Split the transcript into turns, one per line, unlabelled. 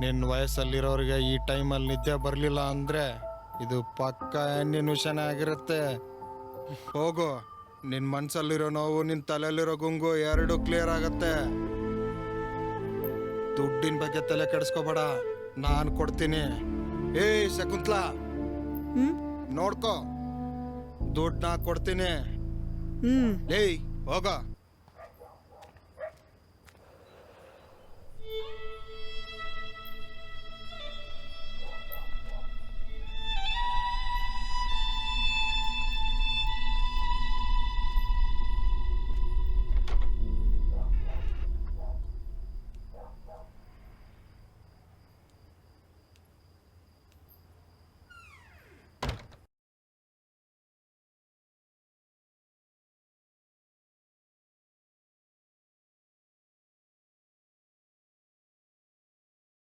ನಿನ್ನ ವಯಸ್ಸಲ್ಲಿರೋರಿಗೆ ಈ ಟೈಮಲ್ಲಿ ನಿದ್ದೆ ಬರಲಿಲ್ಲ ಅಂದರೆ ಇದು ಪಕ್ಕ ನಿನ್ನ ಆಗಿರುತ್ತೆ. ಹೋಗು ನಿನ್ನ ಮನಸ್ಸಲ್ಲಿರೋ ನೋವು ನಿನ್ನ ತಲೆಯಲ್ಲಿರೋ ಗುಂಗು ಎರಡು ಕ್ಲಿಯರ್ ಆಗತ್ತೆ. ದುಡ್ಡಿನ ಬಗ್ಗೆ ತಲೆ ಕೆಡಿಸ್ಕೋಬೇಡ ನಾನು ಕೊಡ್ತೀನಿ. ಏಯ್ ಶಕುಂತ್ಲಾ! ನೋಡ್ಕೋ. ದುಡ್ಡು ನಾ ಕೊಡ್ತೀನಿ.
ಹ್ಮ್.
ಏಯ್ ಹೋಗ.